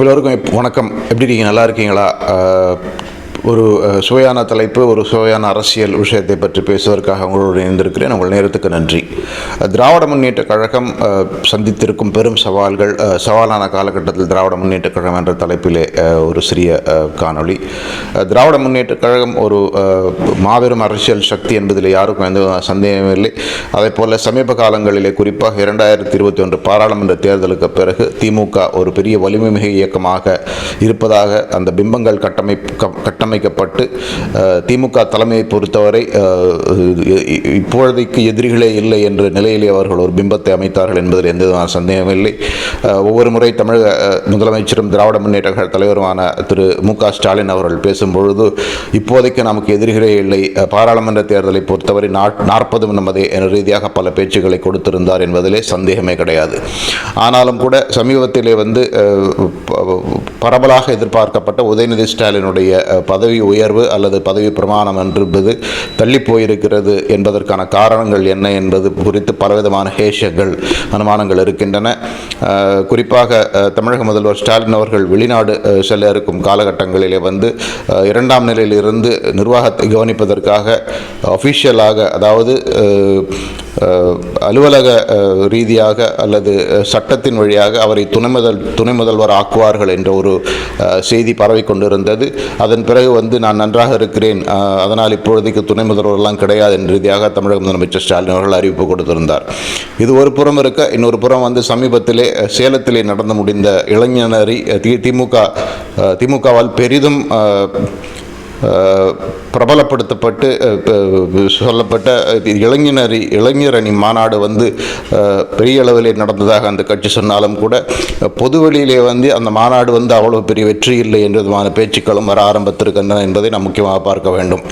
எல்லோருக்கும் வணக்கம். எப்படி இருக்கீங்க? நல்லா இருக்கீங்களா? ஒரு சுவையான தலைப்பு ஒரு சுவையான அரசியல் விஷயத்தை பற்றி பேசுவதற்காக உங்களோடு இணைந்திருக்கிறேன். உங்கள் நேரத்துக்கு நன்றி. திராவிட முன்னேற்ற கழகம் சந்தித்திருக்கும் பெரும் சவால்கள் சவாலான காலகட்டத்தில் திராவிட முன்னேற்ற கழகம் என்ற தலைப்பிலே ஒரு சிறிய காணொளி. திராவிட முன்னேற்ற கழகம் ஒரு மாபெரும் அரசியல் சக்தி என்பதில் யாருக்கும் எந்த சந்தேகமும் இல்லை. அதே போல சமீப காலங்களிலே குறிப்பாக இரண்டாயிரத்தி இருபத்தி ஒன்று பாராளுமன்ற தேர்தலுக்கு பிறகு திமுக ஒரு பெரிய வலிமை மிகு இயக்கமாக இருப்பதாக அந்த பிம்பங்கள் கட்டமைக்க கட்டமைக்கப்பட்டு திமுக தலைமையை பொறுத்தவரை இப்பொழுதைக்கு எதிரிகளே இல்லை என்ற நிலையிலே அவர்கள் ஒரு பிம்பத்தை அமைத்தார்கள் என்பதில் எந்த சந்தேகமில்லை இல்லை. ஒவ்வொரு முறை தமிழக முதலமைச்சரும் திராவிட முன்னேற்ற கழக தலைவருமான திரு மு க ஸ்டாலின் அவர்கள் பேசும்பொழுது இப்போதைக்கு நமக்கு எதிரிகளே இல்லை. பாராளுமன்ற தேர்தலை பொறுத்தவரை நாற்பது நமது ரீதியாக பல பேச்சுக்களை கொடுத்திருந்தார் என்பதிலே சந்தேகமே கிடையாது. ஆனாலும் கூட சமீபத்திலே வந்து பரவலாக எதிர்பார்க்கப்பட்ட உதயநிதி ஸ்டாலினுடைய பதவி உயர்வு அல்லது பதவி பிரமாணம் என்பது தள்ளி போயிருக்கிறது என்பதற்கான காரணங்கள் என்ன என்பது குறித்து பலவிதமான ஹேஷங்கள் அனுமானங்கள் இருக்கின்றன. குறிப்பாக தமிழக முதல்வர் ஸ்டாலின் அவர்கள் வெளிநாடு செல்ல இருக்கும் காலகட்டங்களிலே வந்து இரண்டாம் நிலையிலிருந்து நிர்வாகத்தை கவனிப்பதற்காக அஃபிஷியலாக அதாவது அலுவலக ரீதியாக அல்லது சட்டத்தின் வழியாக அவரை துணை முதல் துணை முதல்வர் ஆக்குவார்கள் என்ற ஒரு செய்தி பரவி கொண்டிருந்தது. அதன் பிறகு வந்து நான் நன்றாக இருக்கிறேன். அதனால் இப்பொழுதைக்கு துணை முதல்வரெல்லாம் கிடையாது என்ற ரீதியாக தமிழக முதலமைச்சர் ஸ்டாலின் அவர்கள் அறிவிப்பு கொடுத்திருந்தார். இது ஒரு புறம் இருக்க இன்னொரு புறம் வந்து சமீபத்திலே சேலத்திலே நடந்து முடிந்த இளைஞனரி தி- திமுக திமுகவால் பெரிதும் பிரபலப்படுத்தப்பட்டு சொல்லப்பட்ட இளைஞர் இளைஞரணி இளைஞர் அணி மாநாடு வந்து பெரிய அளவிலே நடந்ததாக அந்த கட்சி சொன்னாலும் கூட பொதுவெளியிலே வந்து அந்த மாநாடு வந்து அவ்வளவு பெரிய வெற்றி இல்லை என்ற விதமான பேச்சுக்களும் வர ஆரம்பித்திருக்கின்றன என்பதை நாம் முக்கியமாக பார்க்க வேண்டும்.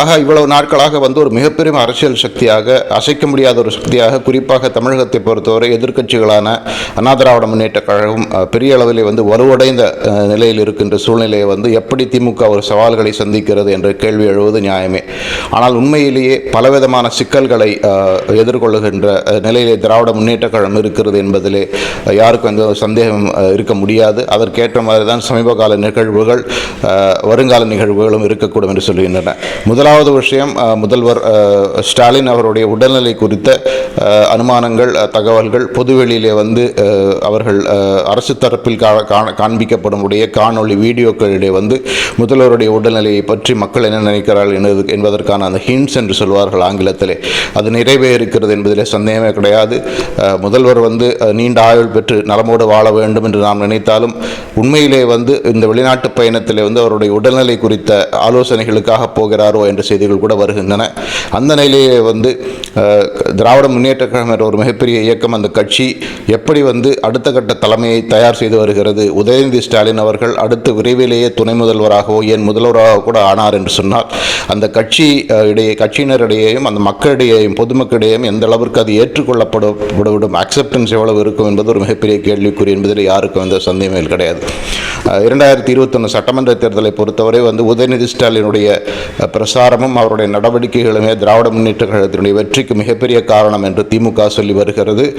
ஆக இவ்வளவு நாட்களாக வந்து ஒரு மிகப்பெரும் அரசியல் சக்தியாக அசைக்க முடியாத ஒரு சக்தியாக குறிப்பாக தமிழகத்தை பொறுத்தவரை எதிர்க்கட்சிகளான அண்ணா திராவிட முன்னேற்ற கழகம் பெரிய அளவிலே வந்து வலுவடைந்த நிலையில் இருக்கின்ற சூழ்நிலையை வந்து எப்படி திமுக ஒரு சவால்களை சந்திக்கிறது என்ற கேள்வி எழுவது நியாயமே. ஆனால் உண்மையிலேயே பலவிதமான சிக்கல்களை எதிர்கொள்ளுகின்ற நிலையிலே திராவிட முன்னேற்ற கழகம் இருக்கிறது என்பதிலே யாருக்கும் எந்த சந்தேகம் இருக்க முடியாது. அதற்கேற்ற மாதிரி தான் சமீப கால நிகழ்வுகள் வருங்கால நிகழ்வுகளும் இருக்கக்கூடும் என்று சொல்கின்றன. முதலாவது விஷயம் முதல்வர் ஸ்டாலின் அவருடைய உடல்நிலை குறித்த அனுமானங்கள் தகவல்கள் பொதுவெளியிலே வந்து அவர்கள் அரசு தரப்பில் கா- காண- காண்பிக்கப்படும் உடைய காணொளி வீடியோக்களிடையே வந்து முதல்வருடைய உடல்நிலையை பற்றி மக்கள் என்ன நினைக்கிறார்கள் என்பது- என்பதற்கான அந்த ஹிண்ட்ஸ் என்று சொல்வார்கள் ஆங்கிலத்திலே. அது நிறைவேறுக்கிறது என்பதிலே சந்தேகமே கிடையாது. முதல்வர் வந்து நீண்ட ஆயுள் பெற்று நலமோடு வாழ வேண்டும் என்று நாம் நினைத்தாலும் உண்மையிலே வந்து இந்த வெளிநாட்டு பயணத்திலே வந்து அவருடைய உடல்நிலை குறித்த ஆலோசனைகளுக்காக போகிறாரோ என்ற செய்திகள் கூட வருகின்றன. அந்த நிலையிலே வந்து திராவிட முன்னேற்ற கழகம் என்ற ஒரு மிகப்பெரிய இயக்கம் அந்த கட்சி எப்படி வந்து அடுத்த கட்ட தலைமையை தயார் செய்து வருகிறது? உதயநிதி ஸ்டாலின் அவர்கள் அடுத்து விரைவிலேயே துணை முதல்வராகவோ ஏன் முதல்வராக கூட ஆனார் என்று சொன்னால் அந்த கட்சி இடையே கட்சியினரிடையேயும் அந்த மக்களிடையேயும் பொதுமக்களிடையேயும் எந்த அளவிற்கு அது ஏற்றுக்கொள்ளப்படப்படவிடும் அக்செப்டன்ஸ் எவ்வளவு இருக்கும் என்பது ஒரு மிகப்பெரிய கேள்விக்குறி என்பதில் யாருக்கும் எந்த சந்தேகமே கிடையாது. இரண்டாயிரத்தி இருபத்தொன்று சட்டமன்ற தேர்தலை பொறுத்தவரை வந்து உதயநிதி ஸ்டாலினுடைய பிரச பிரசாரமும் அவருடைய நடவடிக்கைகளுமே திராவிட முன்னேற்ற கழகத்தினுடைய வெற்றிக்கு மிகப்பெரிய காரணம் என்று திமுக சொல்லி வருகிறது.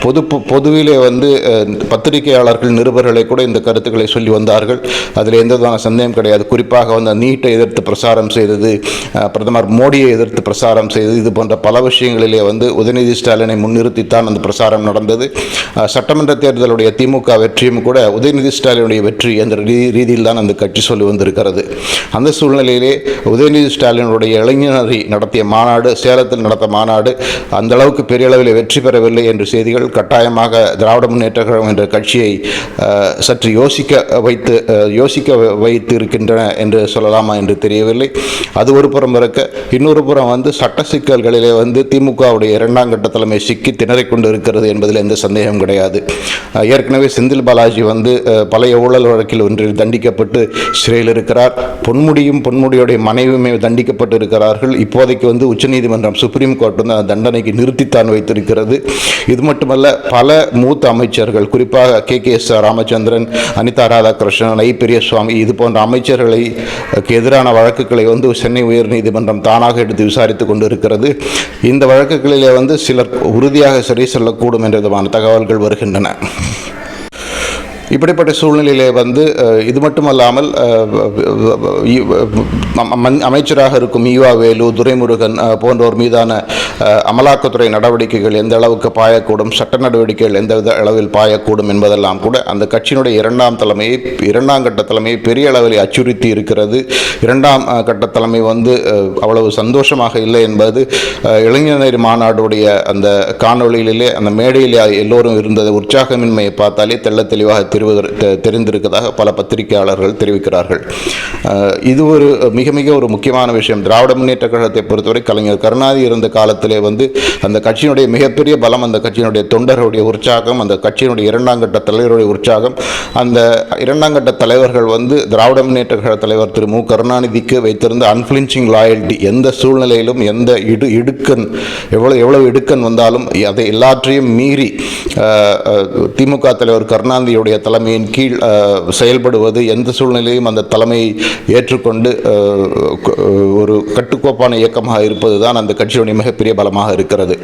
பொது பொதுவிலே வந்து பத்திரிகையாளர்கள் நிருபர்களை கூட இந்த கருத்துக்களை சொல்லி வந்தார்கள். அதில் எந்த விதமான சந்தேகம் கிடையாது. குறிப்பாக வந்து நீட்டை எதிர்த்து பிரசாரம் செய்தது பிரதமர் மோடியை எதிர்த்து பிரசாரம் செய்தது இது போன்ற பல விஷயங்களிலே வந்து உதயநிதி ஸ்டாலினை முன்னிறுத்தித்தான் அந்த பிரசாரம் நடந்தது. சட்டமன்ற தேர்தலுடைய திமுக வெற்றியும் கூட உதயநிதி ஸ்டாலினுடைய வெற்றி என்ற ரீ- ரீதியில் தான் அந்த கட்சி சொல்லி வந்திருக்கிறது. அந்த சூழ்நிலையிலே உதயநிதி ஸ்டாலினுடைய இளைஞரை நடத்திய மாநாடு சேலத்தில் நடத்த மாநாடு அந்த அளவுக்கு பெரிய அளவில் வெற்றி பெறவில்லை என்ற செய்திகள் கட்டாயமாக திராவிட முன்னேற்ற கழகம் என்ற கட்சியை சற்று யோசிக்க வைத்து யோசிக்க வைத்து இருக்கின்றன என்று சொல்லலாமா என்று தெரியவில்லை. அது ஒரு புறம் இருக்க இன்னொரு புறம் வந்து சட்ட சிக்கல்களிலே வந்து திமுகவுடைய இரண்டாம் கட்ட தலைமை சிக்கி திணறிக் கொண்டு இருக்கிறது என்பதில் எந்த சந்தேகம் கிடையாது. ஏற்கனவே செந்தில் பாலாஜி வந்து பழைய ஊழல் வழக்கில் ஒன்றில் தண்டிக்கப்பட்டு சிறையில் இருக்கிறார். பொன்முடியும் பொன்முடியுடைய மனைவியுமே தண்டிக்கப்பட்டு இருக்கிறார்கள் இப்போதைக்கு வந்து உச்சநீதிமன்றம் சுப்ரீம் கோர்ட் வந்து அந்த தண்டனைக்கு நிறுத்தித்தான் வைத்திருக்கிறது. இது மட்டுமல்ல பல மூத்த அமைச்சர்கள் குறிப்பாக K. K. S. Ramachandran Anitha Radhakrishnan I Periyasamy இது போன்ற அமைச்சர்களை எதிரான வழக்குகளை வந்து சென்னை உயர்நீதிமன்றம் தானாக எடுத்து விசாரித்துக் கொண்டு இருக்கிறது இந்த வழக்குகளிலே வந்து சிலர் உறுதியாக சரி செல்லக்கூடும் என்ற விதமான தகவல்கள் வருகின்றன. இப்படிப்பட்ட சூழ்நிலையிலே வந்து இது மட்டுமல்லாமல் அமைச்சராக இருக்கும் ஈவா வேலு துரைமுருகன் போன்றோர் மீதான அமலாக்கத்துறை நடவடிக்கைகள் எந்த அளவுக்கு பாயக்கூடும் சட்ட நடவடிக்கைகள் எந்த வித அளவில் பாயக்கூடும் என்பதெல்லாம் கூட அந்த கட்சியினுடைய இரண்டாம் தலைமையை இரண்டாம் கட்ட தலைமையை பெரிய அளவில் அச்சுறுத்தி இருக்கிறது. இரண்டாம் கட்ட தலைமை வந்து அவ்வளவு சந்தோஷமாக இல்லை என்பது இளைஞர் மாநாடுடைய அந்த காணொளியிலே அந்த மேடையிலே எல்லோரும் இருந்தது. உற்சாகமின்மையை பார்த்தாலே தெள்ள தெளிவாக தெரிவதற் தெரிந்திருக்கதாக பல பத்திரிகையாளர்கள் தெரிவிக்கிறார்கள். இது ஒரு மிக மிக ஒரு முக்கியமான விஷயம். திராவிட முன்னேற்ற கழகத்தை பொறுத்தவரை கலைஞர் கருணாநிதி இருந்த காலத்திலே வந்து அந்த கட்சியினுடைய மிகப்பெரிய பலம் அந்த கட்சியினுடைய தொண்டர்களுடைய உற்சாகம் அந்த கட்சியினுடைய இரண்டாம் கட்ட தலைவருடைய உற்சாகம் அந்த இரண்டாம் கட்ட தலைவர்கள் வந்து திராவிட முன்னேற்ற கழக தலைவர் திரு மு. கருணாநிதிக்கு வைத்திருந்த அன்ஃபிளின்ச்சிங் லாயல்ட்டி எந்த சூழ்நிலையிலும் எந்த இடு இடுக்கன் எவ்வளவு எவ்வளவு இடுக்கன் வந்தாலும் அதை எல்லாற்றையும் மீறி திமுக தலைவர் கருணாநிதியுடைய தலைமையின் கீழ் செயல்படுவது எந்த சூழ்நிலையும் அந்த தலைமையை ஏற்றுக்கொண்டு ஒரு கட்டுக்கோப்பான இயக்கமாக இருப்பது தான் அந்த கட்சியுடைய மிகப்பெரிய பலமாக இருக்கிறது.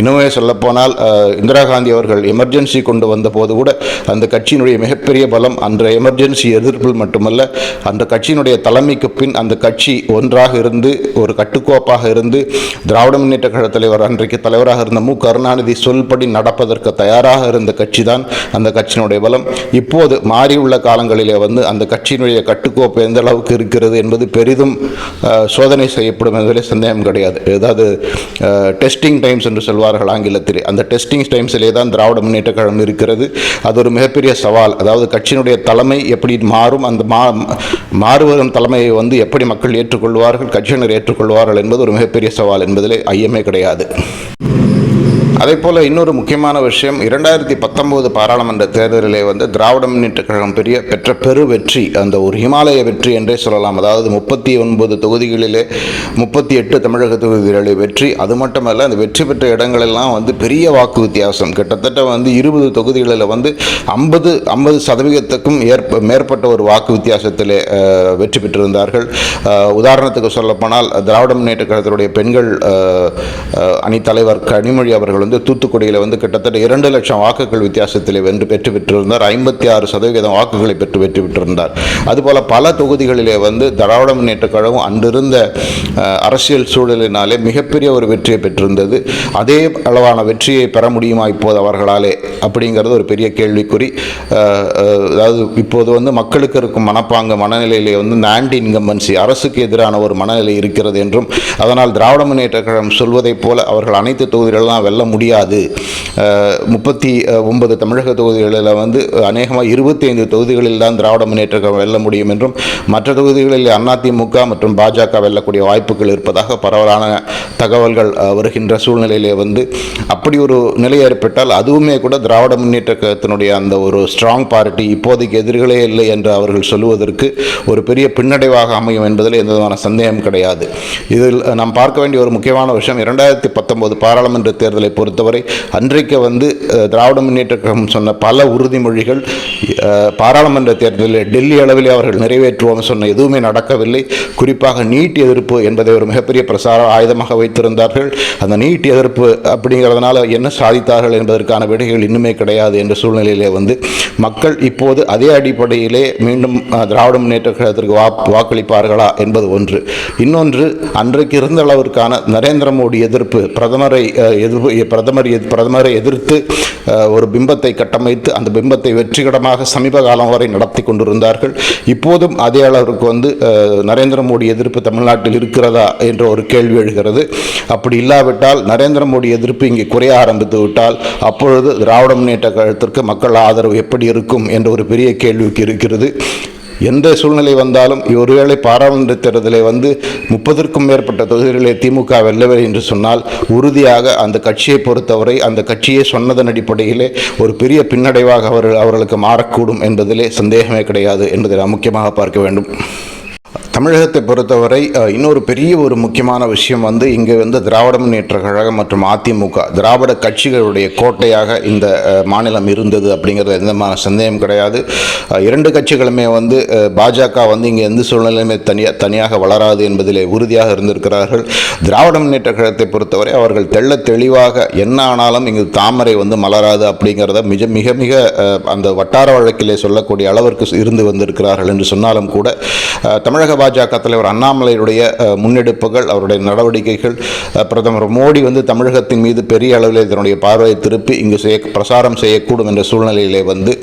இன்னுமே சொல்லப்போனால் இந்திரா காந்தி அவர்கள் எமர்ஜென்சி கொண்டு வந்த போது கூட அந்த கட்சியினுடைய மிகப்பெரிய பலம் அந்த எமர்ஜென்சி எதிர்ப்பில் மட்டுமல்ல அந்த கட்சியினுடைய தலைமைக்கு பின் அந்த கட்சி ஒன்றாக இருந்து ஒரு கட்டுக்கோப்பாக இருந்து திராவிட முன்னேற்ற கழக தலைவர் அன்றைக்கு தலைவராக இருந்த மு. கருணாநிதி சொல்படி நடப்பதற்கு தயாராக இருந்த கட்சி தான் அந்த கட்சியினுடைய பலம். இப்போது மாறியுள்ள காலங்களிலே வந்து அந்த கட்சியினுடைய கட்டுக்கோப்பு எந்த அளவுக்கு இருக்கிறது என்பது பெரிதும் சோதனை செய்யப்படும் என்பதிலே சந்தேகம் கிடையாது. ஏதாவது டெஸ்டிங் டைம்ஸ் என்று சொல்வார்கள் ஆங்கிலத்தில். அந்த டெஸ்டிங் டைம்ஸிலே தான் திராவிட முன்னேற்ற கழகம் இருக்கிறது. அது ஒரு மிகப்பெரிய சவால். அதாவது கட்சியினுடைய தலைமை எப்படி மாறும் அந்த மா மாறுவரும் தலைமையை வந்து எப்படி மக்கள் ஏற்றுக்கொள்வார்கள் கட்சியினர் ஏற்றுக்கொள்வார்கள் என்பது ஒரு மிகப்பெரிய சவால் என்பதிலே ஐயமே கிடையாது. அதே போல் இன்னொரு முக்கியமான விஷயம் இரண்டாயிரத்தி பத்தொம்போது பாராளுமன்ற தேர்தலிலே வந்து திராவிட முன்னேற்ற கழகம் பெரிய பெற்ற பெரு வெற்றி அந்த ஒரு ஹிமாலய வெற்றி என்றே சொல்லலாம். அதாவது முப்பத்தி ஒன்பது தொகுதிகளிலே முப்பத்தி எட்டு தமிழக தொகுதிகளில் வெற்றி. அது மட்டுமல்ல அந்த வெற்றி பெற்ற இடங்களெல்லாம் வந்து பெரிய வாக்கு வித்தியாசம். கிட்டத்தட்ட வந்து இருபது தொகுதிகளில் வந்து ஐம்பது ஐம்பது சதவீதத்துக்கும் ஏற்ப மேற்பட்ட ஒரு வாக்கு வித்தியாசத்திலே வெற்றி பெற்றிருந்தார்கள். உதாரணத்துக்கு சொல்லப்போனால் திராவிட முன்னேற்ற கழகத்தினுடைய பெண்கள் அணித்தலைவர் தலைவர் கனிமொழி அவர்கள் வந்து தூத்துக்குடியில் வந்து கிட்டத்தட்ட இரண்டு லட்சம் வாக்குகள் வித்தியாசத்தில் வென்று பெற்று பெற்றிருந்தார் ஐம்பத்தி ஆறு சதவீதம் வாக்குகளை பெற்று வெற்றி பெற்றிருந்தார். அதுபோல பல தொகுதிகளிலே வந்து திராவிட முன்னேற்ற கழகம் அன்றிருந்த அரசியல் சூழலினாலே மிகப்பெரிய ஒரு வெற்றியை பெற்றிருந்தது. அதே அளவான வெற்றியை பெற முடியுமா இப்போது அவர்களாலே அப்படிங்கிறது ஒரு பெரிய கேள்விக்குறி. அதாவது இப்போது வந்து மக்களுக்கு இருக்கும் மனப்பாங்க மனநிலையிலே வந்து இந்த ஆன்டி இன்கம்பன்சி அரசுக்கு எதிரான ஒரு மனநிலை இருக்கிறது என்றும் அதனால் திராவிட முன்னேற்ற கழகம் சொல்வதைப் போல அவர்கள் அனைத்து தொகுதிகளெல்லாம் வெல்ல முடியும் முடியாது. முப்பத்தி ஒன்பது தமிழக தொகுதிகளில் வந்து அநேகமாக இருபத்தி ஐந்து தொகுதிகளில் தான் திராவிட முன்னேற்ற கழகம் வெல்ல முடியும் என்றும் மற்ற தொகுதிகளில் அதிமுக மற்றும் பாஜக வெல்லக்கூடிய வாய்ப்புகள் இருப்பதாக பரவலான தகவல்கள் வருகின்ற சூழ்நிலையிலே வந்து அப்படி ஒரு நிலை ஏற்பட்டால் அதுவுமே கூட திராவிட முன்னேற்ற கழகத்தினுடைய அந்த ஒரு ஸ்ட்ராங் பார்ட்டி இப்போதைக்கு எதிர்களே இல்லை என்று அவர்கள் சொல்லுவதற்கு ஒரு பெரிய பின்னடைவாக அமையும் என்பதில் எந்த விதமான சந்தேகம் கிடையாது. இதில் நாம் பார்க்க வேண்டிய ஒரு முக்கியமான விஷயம் இரண்டாயிரத்தி பத்தொன்பது பாராளுமன்ற தேர்தலை பொறுத்தவரை அன்றைக்கு வந்து திராவிட முன்னேற்ற கழகம் சொன்ன பல உறுதிமொழிகள் பாராளுமன்ற தேர்தலில் டெல்லி அளவில் அவர்கள் நிறைவேற்றுவோம் சொன்ன எதுவுமே நடக்கவில்லை. குறிப்பாக நீட் எதிர்ப்பு என்பதை ஒரு மிகப்பெரிய பிரசார ஆயுதமாக வைத்திருந்தார்கள். அந்த நீட் எதிர்ப்பு அப்படிங்கிறதுனால என்ன சாதித்தார்கள் என்பதற்கான விடைகள் இன்னுமே கிடையாது என்ற சூழ்நிலையிலே வந்து மக்கள் இப்போது அதே அடிப்படையிலே மீண்டும் திராவிட முன்னேற்ற கழகத்திற்கு வா வாக்களிப்பார்களா என்பது ஒன்று. இன்னொன்று அன்றைக்கு இருந்த அளவிற்கான நரேந்திர மோடி எதிர்ப்பு பிரதமரை எதிர்ப்பு பிரதமர் பிரதமரை எதிர்த்து ஒரு பிம்பத்தை கட்டமைத்து அந்த பிம்பத்தை வெற்றிகரமாக சமீப காலம் வரை நடத்தி கொண்டிருந்தார்கள். இப்போதும் அதே அளவிற்கு வந்து நரேந்திர மோடி எதிர்ப்பு தமிழ்நாட்டில் இருக்கிறதா என்ற ஒரு கேள்வி எழுகிறது. அப்படி இல்லாவிட்டால் நரேந்திர மோடி எதிர்ப்பு இங்கே குறைய ஆரம்பித்து விட்டால் அப்பொழுது திராவிட முன்னேற்ற கழகத்திற்கு மக்கள் ஆதரவு எப்படி இருக்கும் என்ற ஒரு பெரிய கேள்விக்கு இருக்கிறது. எந்த சூழ்நிலை வந்தாலும் ஒருவேளை பாராளுமன்ற தேர்தலை வந்து முப்பதற்கும் மேற்பட்ட தொகுதிகளை திமுக வெல்லவில்லை என்று சொன்னால் உறுதியாக அந்த கட்சியை பொறுத்தவரை அந்த கட்சியை சொன்னதன் அடிப்படையிலே ஒரு பெரிய பின்னடைவாக அவர்கள் அவர்களுக்கு மாறக்கூடும் என்பதிலே சந்தேகமே கிடையாது என்பதை நாம் முக்கியமாக பார்க்க வேண்டும். தமிழகத்தை பொறுத்தவரை இன்னொரு பெரிய ஒரு முக்கியமான விஷயம் வந்து இங்கே வந்து திராவிட முன்னேற்ற கழகம் மற்றும் அதிமுக திராவிட கட்சிகளுடைய கோட்டையாக இந்த மாநிலம் இருந்தது அப்படிங்கிறது எந்த மா- சந்தேகம் கிடையாது. இரண்டு கட்சிகளுமே வந்து பாஜக வந்து இங்கே எந்த சூழ்நிலையுமே தனியாக தனியாக வளராது என்பதிலே உறுதியாக இருந்திருக்கிறார்கள். திராவிட முன்னேற்ற கழகத்தை பொறுத்தவரை அவர்கள் தெள்ள தெளிவாக என்ன ஆனாலும் இங்கு தாமரை வந்து மலராது அப்படிங்கிறத மிக மிக மிக அந்த வட்டார வழக்கிலே சொல்லக்கூடிய அளவிற்கு இருந்து வந்திருக்கிறார்கள் என்று சொன்னாலும் கூட தமிழக பாஜக தலைவர் அண்ணாமலையுடைய முன்னெடுப்புகள் அவருடைய நடவடிக்கைகள் பிரதமர் மோடி வந்து தமிழகத்தின் மீது பெரிய அளவில் இதனுடைய பார்வையை திருப்பி இங்கு செய்ய பிரசாரம் செய்யக்கூடும் என்ற சூழ்நிலையிலே வந்து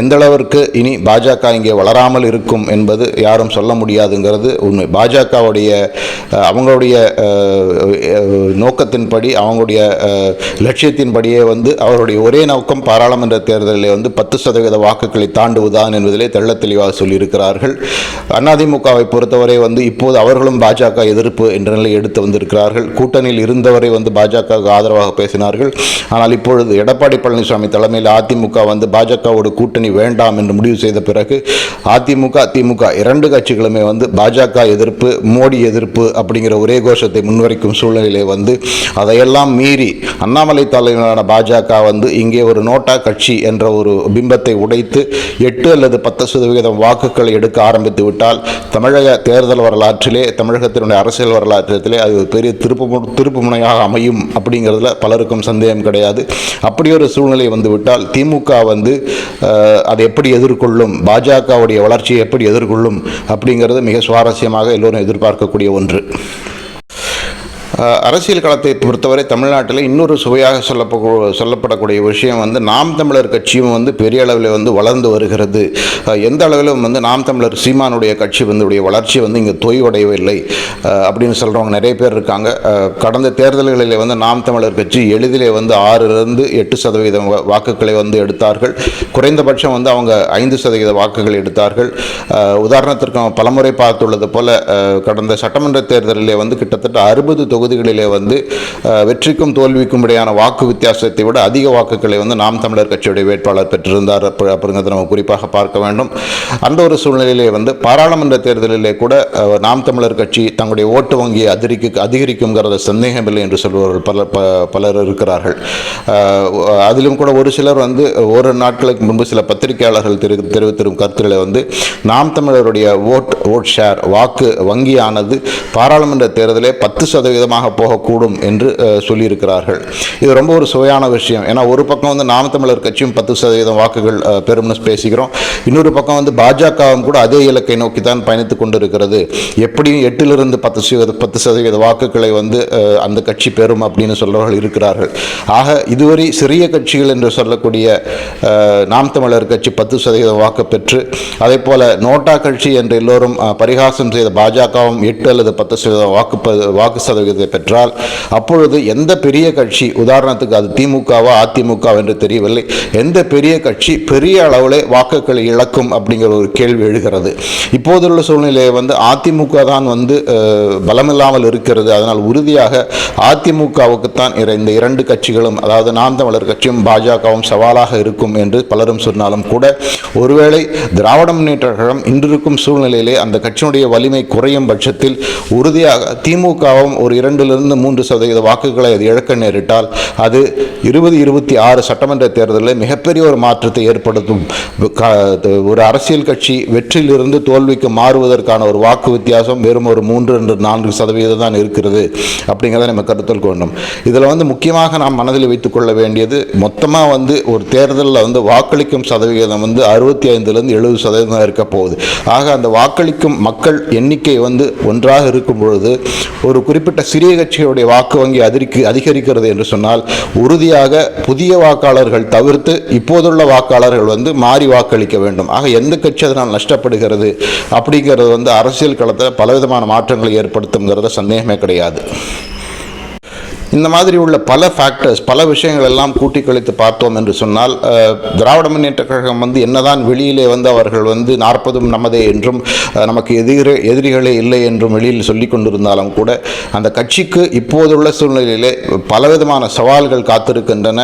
எந்த அளவிற்கு இனி பாஜக இங்கே வளராமல் இருக்கும் என்பது யாரும் சொல்ல முடியாதுங்கிறது உண்மை. பாஜகவுடைய அவங்களுடைய நோக்கத்தின்படி அவங்களுடைய லட்சியத்தின்படியே வந்து அவருடைய ஒரே நோக்கம் பாராளுமன்ற தேர்தலில் வந்து பத்து சதவீத வாக்குகளை தாண்டுவதான் என்பதிலே தெள்ள தெளிவாக சொல்லியிருக்கிறார்கள். அதிமுகவை பொறுத்தவரை வந்து இப்போது அவர்களும் பாஜக எதிர்ப்பு என்ற நிலை எடுத்து வந்திருக்கிறார்கள். கூட்டணியில் இருந்தவரை வந்து பாஜகவுக்கு ஆதரவாக பேசினார்கள். ஆனால் இப்பொழுது எடப்பாடி பழனிசாமி தலைமையில் அதிமுக வந்து பாஜகவோட கூட்டணி வேண்டாம் என்று முடிவு செய்த பிறகு அதிமுக திமுக இரண்டு கட்சிகளுமே வந்து பாஜக எதிர்ப்பு மோடி எதிர்ப்பு அப்படிங்கிற ஒரே கோஷத்தை முன்வைக்கும் சூழ்நிலையிலே வந்து அதையெல்லாம் மீறி அண்ணாமலை தலைமையிலான பாஜக வந்து இங்கே ஒரு நோட்டா கட்சி என்ற ஒரு பிம்பத்தை உடைத்து எட்டு அல்லது பத்து சதவிகிதம் வாக்குகளை எடுக்க ஆரம்பித்து விட்டால் தமிழக தேர்தல் வரலாற்றிலே தமிழகத்தினுடைய அரசியல் வரலாற்றிலே அது ஒரு பெரிய திருப்பு திருப்பு முனையாக அமையும் அப்படிங்கிறதுல பலருக்கும் சந்தேகம் கிடையாது. அப்படி ஒரு சூழ்நிலை வந்துவிட்டால் திமுக வந்து அதை எப்படி எதிர்கொள்ளும் பாஜகவுடைய வளர்ச்சியை எப்படி எதிர்கொள்ளும் அப்படிங்கிறது மிக சுவாரஸ்யமாக எல்லோரும் எதிர்பார்க்கக்கூடிய ஒன்று. அரசியல் களத்தை பொறுத்தவரை தமிழ்நாட்டில் இன்னொரு சுவையாக சொல்லப்போ சொல்லப்படக்கூடிய விஷயம் வந்து நாம் தமிழர் கட்சியும் வந்து பெரிய அளவில் வந்து வளர்ந்து வருகிறது. எந்த அளவிலும் வந்து நாம் தமிழர் சீமானுடைய கட்சி வந்துடைய வளர்ச்சி வந்து இங்கே தொய்வடையவில்லை. அப்படின்னு சொல்கிறவங்க நிறைய பேர் இருக்காங்க. கடந்த தேர்தல்களில் வந்து நாம் தமிழர் கட்சி எளிதிலே வந்து ஆறிலிருந்து எட்டு சதவீதம் வாக்குகளை வந்து எடுத்தார்கள். குறைந்தபட்சம் வந்து அவங்க ஐந்து சதவீத வாக்குகள் எடுத்தார்கள். உதாரணத்திற்கு பலமுறை பார்த்துள்ளது போல கடந்த சட்டமன்ற தேர்தலிலே வந்து கிட்டத்தட்ட அறுபது தொகுதிகளிலே வந்து வெற்றிக்கும் தோல்விக்கும் இடையான வாக்கு வித்தியாசத்தை விட அதிக வாக்குகளை வந்து நாம் தமிழர் கட்சியுடைய வேட்பாளர் பெற்றிருந்தார். அப்படிங்கிறத நம்ம குறிப்பாக பார்க்க வேண்டும். அந்த ஒரு சூழ்நிலையிலே வந்து பாராளுமன்ற தேர்தலிலே கூட நாம் தமிழர் கட்சி தங்களுடைய ஓட்டு வங்கியை அதிகரிக்க அதிகரிக்குங்கிறத சந்தேகமில்லை என்று சொல்பவர்கள் பலர் பலர் இருக்கிறார்கள். அதிலும் கூட ஒரு சிலர் வந்து ஒரு நாட்களுக்கு முன்பு சில பத்திரிகையாளர்கள் தெரி தெரிவித்திரும் கருத்துக்களை வந்து நாம் தமிழருடைய ஓட் ஓட் ஷேர் வாக்கு வங்கியானது பாராளுமன்ற தேர்தலே பத்து விதமாக போகக்கூடும் என்று சொல்லியிருக்கிறார்கள். இது ரொம்ப ஒரு சுவையான விஷயம். ஏன்னா ஒரு பக்கம் வந்து நாம் தமிழர் கட்சியும் பத்து சதவீதம் வாக்குகள் அஹ், பெறும்னு இன்னொரு பக்கம் வந்து பாஜகவும் கூட அதே இலக்கை நோக்கி தான் பயணித்துக் கொண்டிருக்கிறது. எப்படியும் எட்டிலிருந்து பத்து சதவீத பத்து சதவீத வாக்குகளை வந்து அந்த கட்சி பெறும் அப்படின்னு சொல்றவர்கள் இருக்கிறார்கள். ஆக இதுவரை சிறிய கட்சிகள் என்று சொல்லக்கூடிய நாம் தமிழர் கட்சி பத்து சதவீத வாக்கு பெற்று அதே போல நோட்டா கட்சி என்று எல்லோரும் பரிகாசம் செய்த பாஜகவும் எட்டு அல்லது பத்து சதவீத வாக்கு வாக்கு சதவீதம் சதவீதத்தை பெற்றால் அப்பொழுது எந்த பெரிய கட்சி உதாரணத்துக்கு அது திமுகவா அதிமுக என்று தெரியவில்லை எந்த பெரிய கட்சி பெரிய அளவில் வாக்குகளை இழக்கும் அப்படிங்கிற ஒரு கேள்வி எழுகிறது. இப்போதுள்ள சூழ்நிலையை வந்து அதிமுக தான் வந்து பலமில்லாமல் இருக்கிறது. அதனால் உறுதியாக அதிமுகவுக்குத்தான் இந்த இரண்டு கட்சிகளும் அதாவது நாம் தமிழர் கட்சியும் பாஜகவும் சவாலாக இருக்கும் என்று பலரும் சொன்னாலும் கூட ஒருவேளை திராவிட முன்னேற்ற கழகம் இன்றிருக்கும் சூழ்நிலையிலே அந்த கட்சியினுடைய வலிமை குறையும் பட்சத்தில் உறுதியாக திமுகவும் ஒரு இரண்டிலிருந்து மூன்று சதவீத வாக்குகளை அது இழக்க நேரிட்டால் அது இருபது இருபத்தி ஆறு சட்டமன்ற தேர்தலில் மிகப்பெரிய ஒரு மாற்றத்தை ஏற்படுத்தும். ஒரு அரசியல் கட்சி வெற்றியிலிருந்து தோல்விக்கு மாறுவதற்கான ஒரு வாக்கு வித்தியாசம் வெறும் ஒரு மூன்று என்று நான்கு சதவீதம் தான் இருக்கிறது. அப்படிங்கிறத நம்ம கருத்தில் கொண்டோம் இதில் வந்து முக்கியமாக நாம் மனதில் வைத்துக் கொள்ள வேண்டியது மொத்தமாக வந்து ஒரு தேர்தலில் வந்து வாக்களிக்கும் சதவிகிதம் வந்து அறுபத்தி ஐந்துலேருந்து எழுபது சதவீதம் இருக்க போகுது. ஆக அந்த வாக்களிக்கும் மக்கள் எண்ணிக்கை வந்து ஒன்றாக இருக்கும் பொழுது ஒரு குறிப்பிட்ட சிறிய கட்சிகளுடைய வாக்கு வங்கி அதிகரிக்கு அதிகரிக்கிறது என்று சொன்னால் உறுதியாக புதிய வாக்காளர்கள் தவிர்த்து இப்போதுள்ள வாக்காளர்கள் வந்து மாறி வாக்களிக்க வேண்டும். ஆக எந்த கட்சி அதனால் நஷ்டப்படுகிறது அப்படிங்கிறது வந்து அரசியல் களத்தில் பலவிதமான மாற்றங்களை ஏற்படுத்துங்கிறத சந்தேகமே கிடையாது. இந்த மாதிரி உள்ள பல ஃபேக்டர்ஸ் பல விஷயங்கள் எல்லாம் கூட்டி கழித்து பார்த்தோம் என்று சொன்னால் திராவிட முன்னேற்ற கழகம் வந்து என்னதான் வெளியிலே வந்து அவர்கள் வந்து நாற்பதும் நமதே என்றும் நமக்கு எதிர எதிரிகளே இல்லை என்றும் வெளியில் சொல்லி கொண்டிருந்தாலும் கூட அந்த கட்சிக்கு இப்போதுள்ள சூழ்நிலையிலே பலவிதமான சவால்கள் காத்திருக்கின்றன.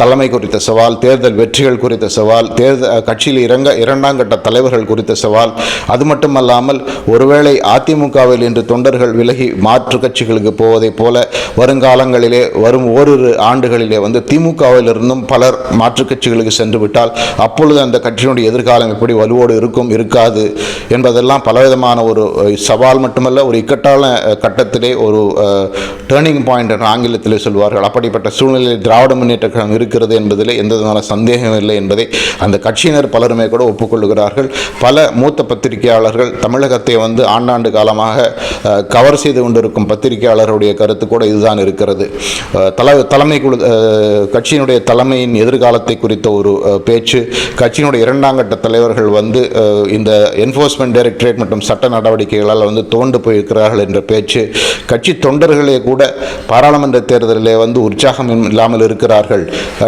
தலைமை குறித்த சவால் தேர்தல் வெற்றிகள் குறித்த சவால் தேர்தல் கட்சியில் இறங்க இரண்டாம் கட்ட தலைவர்கள் குறித்த சவால். அது மட்டுமல்லாமல் ஒருவேளை அதிமுகவில் இன்று தொண்டர்கள் விலகி மாற்று கட்சிகளுக்கு போவதைப் போல வருங்கால காலங்களிலே வரும் ஓரிரு ஆண்டுகளிலே வந்து திமுகவிலிருந்தும் பலர் மாற்று கட்சிகளுக்கு சென்று விட்டால் அப்பொழுது அந்த கட்சியினுடைய எதிர்காலம் எப்படி வலுவோடு இருக்கும் இருக்காது என்பதெல்லாம் பலவிதமான ஒரு சவால் மட்டுமல்ல ஒரு இக்கட்டான கட்டத்திலே ஒரு டேர்னிங் பாயிண்ட் என்று ஆங்கிலத்திலே சொல்வார்கள். அப்படிப்பட்ட சூழ்நிலையில் திராவிட முன்னேற்ற கழகம் இருக்கிறது என்பதிலே எந்த விதமான சந்தேகம் இல்லை என்பதை அந்த கட்சியினர் பலருமே கூட ஒப்புக்கொள்கிறார்கள் பல மூத்த பத்திரிகையாளர்கள் தமிழகத்தை வந்து ஆண்டாண்டு காலமாக கவர் செய்து கொண்டிருக்கும் பத்திரிகையாளருடைய கருத்து கூட இதுதான் இருக்கு. இருக்கிறது அஹ், தல தலைமை குழு கட்சியினுடைய தலைமையின் எதிர்காலத்தை குறித்த ஒரு பேச்சு. கட்சியினுடைய இரண்டாம் கட்ட தலைவர்கள் வந்து இந்த என்ஃபோர்ஸ்மெண்ட் டைரக்டரேட் மற்றும் சட்ட நடவடிக்கைகளால் வந்து தோண்டு போயிருக்கிறார்கள் என்ற பேச்சு. கட்சி தொண்டர்களே கூட பாராளுமன்ற தேர்தலிலே வந்து உற்சாகம் இல்லாமல் இருக்கிறார்கள்.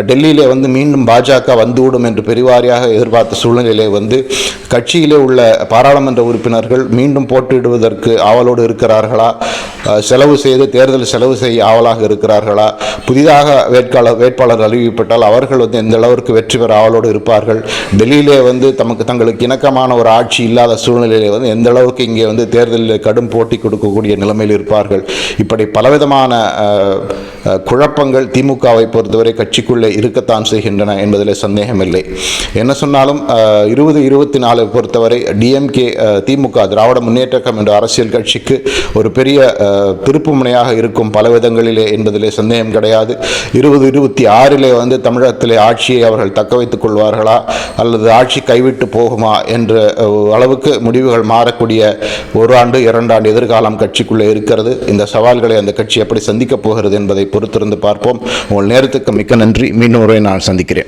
டெல்லியிலே வந்து மீண்டும் பாஜக வந்துவிடும் என்று பெரிவாரியாக எதிர்பார்த்த சூழ்நிலையிலே வந்து கட்சியிலே உள்ள பாராளுமன்ற உறுப்பினர்கள் மீண்டும் போட்டியிடுவதற்கு ஆவலோடு இருக்கிறார்களா? செலவு செய்து தேர்தல் செலவு செய்ய ஆவல் ஆவலாக இருக்கிறார்களா? புதிதாக வேட்பாளர் வேட்பாளர் அறிவிக்கப்பட்டால் அவர்கள் வந்து எந்த அளவிற்கு வெற்றி பெற ஆவலோடு இருப்பார்கள்? டெல்லியிலே வந்து தமக்கு தங்களுக்கு இணக்கமான ஒரு ஆட்சி இல்லாத சூழ்நிலையிலே வந்து எந்த அளவுக்கு இங்கே வந்து தேர்தலில் கடும் போட்டி கொடுக்கக்கூடிய நிலைமையில் இருப்பார்கள்? இப்படி பலவிதமான குழப்பங்கள் திமுகவை பொறுத்தவரை கட்சிக்குள்ளே இருக்கத்தான் செய்கின்றன என்பதில் சந்தேகமில்லை. என்ன சொன்னாலும் இருபது இருபத்தி நாலு பொறுத்தவரை டிஎம்கே திமுக திராவிட முன்னேற்றம் என்ற அரசியல் கட்சிக்கு ஒரு பெரிய அஹ், திருப்புமுனையாக இருக்கும் பல விதங்களில் என்பதிலே சந்தேகம் கிடையாது. இருபது இருபத்தி ஆறிலே வந்து தமிழகத்திலே ஆட்சியை அவர்கள் தக்க வைத்துக் கொள்வார்களா? அல்லது ஆட்சி கைவிட்டு போகுமா? என்ற அளவுக்கு முடிவுகள் மாறக்கூடிய ஒரு ஆண்டு இரண்டாண்டு எதிர்காலம் கட்சிக்குள்ளே இருக்கிறது. இந்த சவால்களை அந்த கட்சி எப்படி சந்திக்கப் போகிறது என்பதை பொறுத்திருந்து பார்ப்போம். உங்கள் நேரத்துக்கு மிக்க நன்றி. மீண்டும் நான் சந்திக்கிறேன்.